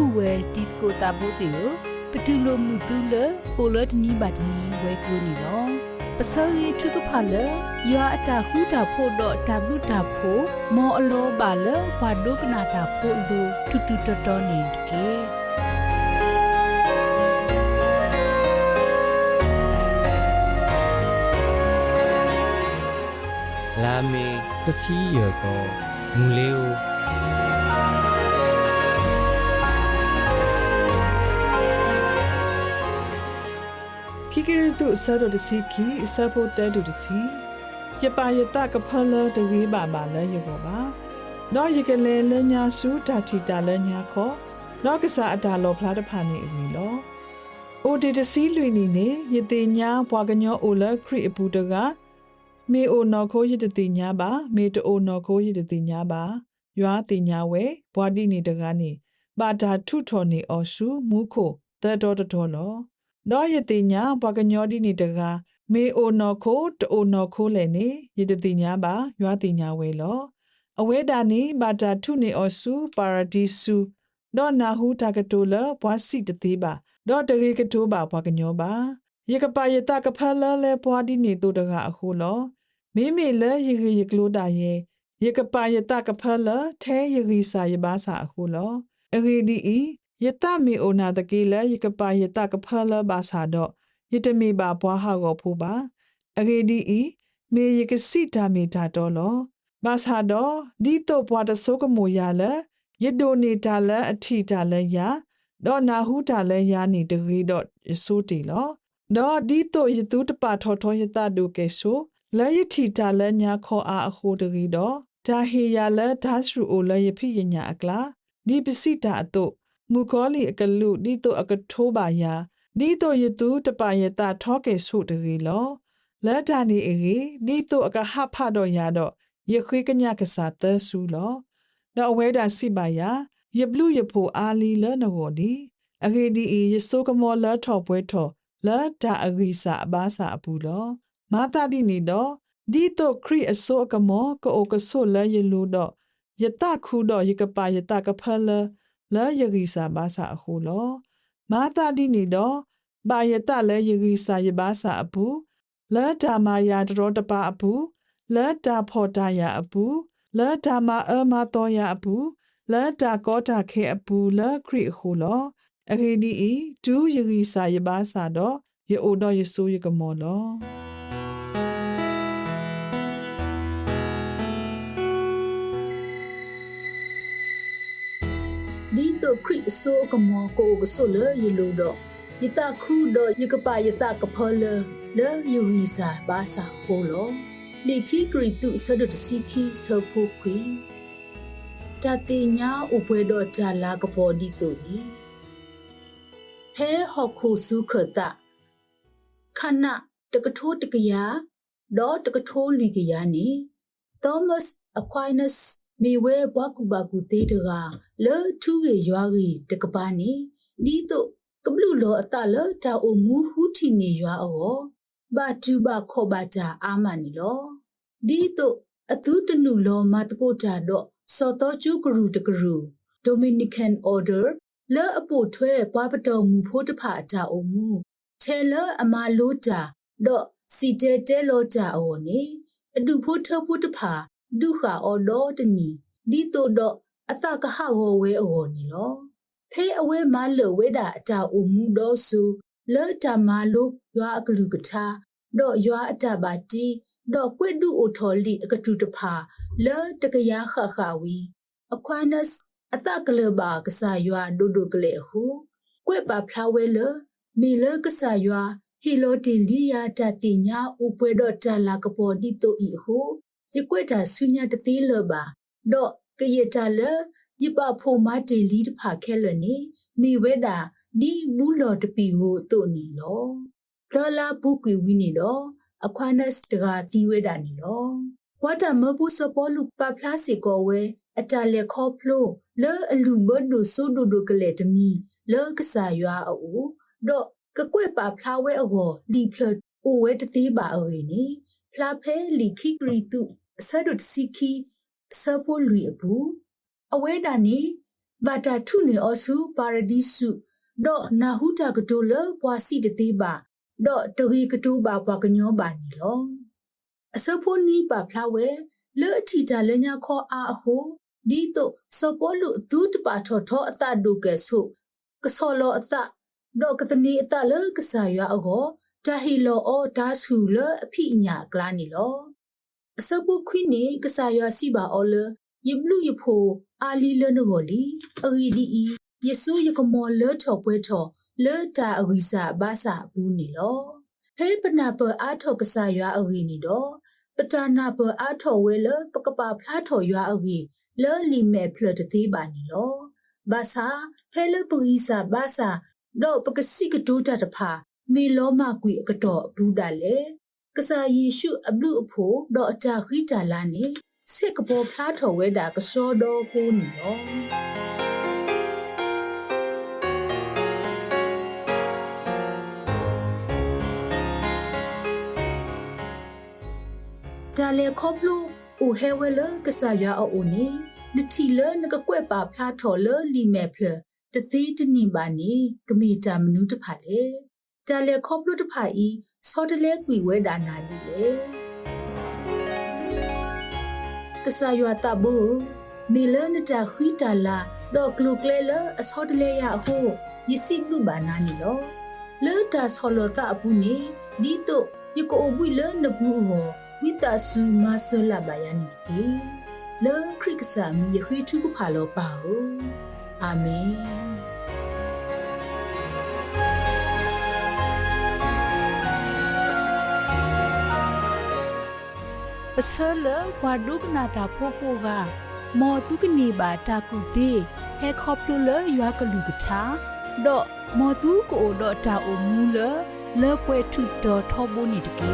ပူဝဲတီကိုတာဘိုတီကိုပတူလိုမှုတူလပိုလတ်နီဘတ်နီဝဲကူနီလောပစောရီထုကဖာလယွာအတာခုတာဖို့တော့တဘလူတာဖို့မောအလောပါလဘာဒုကနာတာဖို့လူတူတူတတော်နေကေလာမေတစီရကောမူလေးကို ကိရတုဆာဒိုတစီခီစပိုတဲတုတစီယပါယတကဖလတဝေးပါပါလဲရဘောပါတော့ရကလေလညာစုဓာတိတာလညာခောတော့ကစားအတာလောဖလားတဖာနေအဝီလောအိုဒီတစီလွီနီနေယတိညာဘွာကညောအိုလခရီအပူတကမေအိုနော်ခိုးယတတိညာပါမေတိုနော်ခိုးယတတိညာပါရွာတိညာဝဲဘွာတိနေတကနေပါတာထုထော်နေအော်စုမူခိုတဲတော်တော်လော တော့ယတိညာဘကညောဒီနေတကမေအိုနော်ခိုတိုနော်ခိုလေနေယတတိညာပါရွာတိညာဝဲလောအဝဲတာနေဘာတာထုနေအောစုပါရဒီစုတော့နာဟုတာကတိုလဘွားစီတသေးပါတော့တရေကတိုးပါဘကညောပါယကပယတကဖလလဲဘွားဒီနေတူတကအခုလောမိမိလဲယရယကလိုတာရဲ့ယကပယတကဖလထဲယရီစာယဘာစာအခုလောအရေဒီဤ ယတမီအိုနာတကေလယကပါယတကဖလဘာသာတော့ယတမီပါဘွားဟာကိုဖူပါအဂေဒီဤမေယကစီတာမီတာတော်လောဘာသာတော့ဒီတော့ဘွားတဆိုးကမူရလယဒိုနေတာလအထီတာလရတော့နာဟုတာလရနေတကေတော့ဆိုးတီလောတော့ဒီတော့ယတူတပါထောထောယတဒုကေဆိုလယထီတာလညာခေါ်အားအခုတကေတော့ဒါဟေရလဒါရှူအိုလယဖိယညာအကလာဒီပစိတာအတု မူကောလီအကလူဒီတိုအကထိုးပါယာဒီတိုယတူတပယတာထောကေဆုတရီလောလက်တာနီအရီဒီတိုအကဟဖတော့ရတော့ယခွေးကညကစားသဆူလောတော့အဝဲတာစိပါယာယဘလူယဖိုအာလီလနဝဒီအရီဒီယဆိုကမောလာထောပွဲထောလာတာအရီစာအဘာစာအပူလောမာတာဒီနီတော့ဒီတိုခရီအစိုးကမောကိုကဆိုလဲယလူတော့ယတခုတော့ယကပါယတကဖလ လဲယဂီစာဘာစာအခုလောမာတာဒီနေတော့ဘာယတလဲယဂီစာယဘာစာအပူလဲဓမ္မာယာတရောတပါအပူလဲတာဖော်တာယာအပူလဲဓမ္မာအမတော်ယာအပူလဲတာကောတာခေအပူလဲခရီအခုလောအခေဒီဤဒူယဂီစာယဘာစာတော့ယေအိုတော့ယေဆိုးယကမောလော ဒီတော့ခရစ်ဆိုကမောကိုကဆိုလေယလိုတော့ယတခုတော့ယကပယတကဖောလေလေယူဝီစာဘာစာဟိုလောလေခိကရီတုဆဒတစီခိဆဖို့ခွေတတိညာဥပွဲတော့ဂျာလာကပေါ်ဒီတူဤဟဲဟောခုစုခတခဏတကထိုးတကရာတော့တကထိုးလီကရာနေ Thomas Aquinas မိဝဲဘွားကူပါကူသေးတကလေထူးကေရွာကြီးတကပါနေဒီတော့ကဘလူလောအတလတာအိုမူဟူတီနေရွာအောဘာတူဘာခောဘာတာအာမနီလောဒီတော့အသူတနုလောမတကိုတာတော့စောတော်ကျူဂရုတဂရု Dominican Order လေအပိုထွဲပွားပတော်မူဖို့တဖာတာအိုမူထဲလအမလိုတာတော့စီတဲတဲလောတာအောနေအဒုဖို့ထဖို့တဖာ ဒုခာအော်ဒေါ်တနီဒီတိုတော့အသကဟဝဝဲအော်နီလောဖေးအဝဲမလဝဲတာအတာအမှုတော့စုလေတာမလုရွာအကလူကထာတော့ရွာအတပါတီတော့ကွဲ့ဒူအိုထော်လီအကတူတဖာလေတကရခခဝီအခွနက်အသကလဘာကဆာရွာဒိုဒိုကလေဟုကွဲ့ပါဖလာဝဲလေမီလေကဆာရွာဟီလိုတီလီယာတတိညာဥပွဲတော့တလာကပေါ်ဒီတိုဤဟု ယကွက်တာဆုညာတသေးလပါတော့ကရတာလယပဖို့မတေလီတဖာခဲလနေမိဝဲတာဒီဘူးလော်တပီကိုတုတ်နီလောဒေါ်လာပုကွေဝီနေတော့အခွမ်းနက်တကတီဝဲတာနီလောဝတ်တမဘူးစပေါ်လူပပလာစီကိုဝဲအတလေခေါဖလိုလဲအလူဘဒုဆုဒုဒုကလေတမီလဲကဆာရွာအိုတော့ကကွဲ့ပါဖလာဝဲအောလီဖလအိုဝဲတသေးပါအေနီ ဖလာဖဲလီခိကရီတုဆဒုတ်စီခီဆဖို့လူအဘူးအဝဲတာနေဘာတာထုနေအဆူပါရဒီစုဒေါနာဟုတာကတိုလပွာစီတတိပါဒေါတဂီကတိုပါပွာကညောပါနီလောအစဖို့နီးပါဖလာဝဲလဲအထီတာလညာခေါ်အားအဟုဒီတော့စပေါ်လူဒုတပါထော်ထောအတဒုကဲဆုကဆောလောအတဒေါကတနီအတလကဆာရွာအကော တာဟီလောအောဒါဆူလအဖိညာကလာနီလောအစပုခွိနေကဆာရွာစီပါအော်လယဘလူယဖိုအာလီလနဂောလီအဂီဒီအီယေဆုယကမောလေထော်ပွဲထော်လေတာအဂီစာဘာစာဘူးနီလောဟေပနာပအာထောကဆာရွာအဂီနီတော့ပတနာပအာထောဝဲလပကပဖလားထော်ရွာအဂီလေလီမဲဖလတသေးပါနီလောဘာစာဖဲလပဂီစာဘာစာတော့ပကစီကဒူတာတဖာ မေလောမကွေအကတော့ဘူးတာလေကဆာယေရှုအဘလူအဖို့တော့အတာခိတာလာနေစက်ကပေါ်ဖလားထော်ဝဲတာကစောတော့ဟိုးနီလောဒါလေခေါပလူအိုဟဲဝဲလကဆာရွာအိုနေနတီလနကကွဲ့ပါဖလားထော်လလီမဲဖလတသေးတနင်ပါနေကမီတာမနူးတဖာလေ ဒါလေခေါပလူတဖာဤစောတလဲကွေဝဲဒါနာဒီလေကဆာရွာတဘူမီလနတာခွီတာလာဒေါကလုကလေလအစောတလဲရအဟုယစီဘလူဘာနာနီလောလေတာဆောလောတာအပူနေဒီတော့ယကိုအဘွိလနဘူးဟောဝိတာဆူမဆလာဘယာနီတကေလေခရစ်ဆာမီယခွေထုကဖာလောပါဟုအာမင် ပစလဘွာဒုကနာတာဖိုပိုကမော်တုကနေပါတာကုတေဟဲခေါပလူလရွာကလူကထာဒေါမော်တုကိုဒေါတာအိုမူလလေပွဲထုတော်ထောဘုန်နီတကေ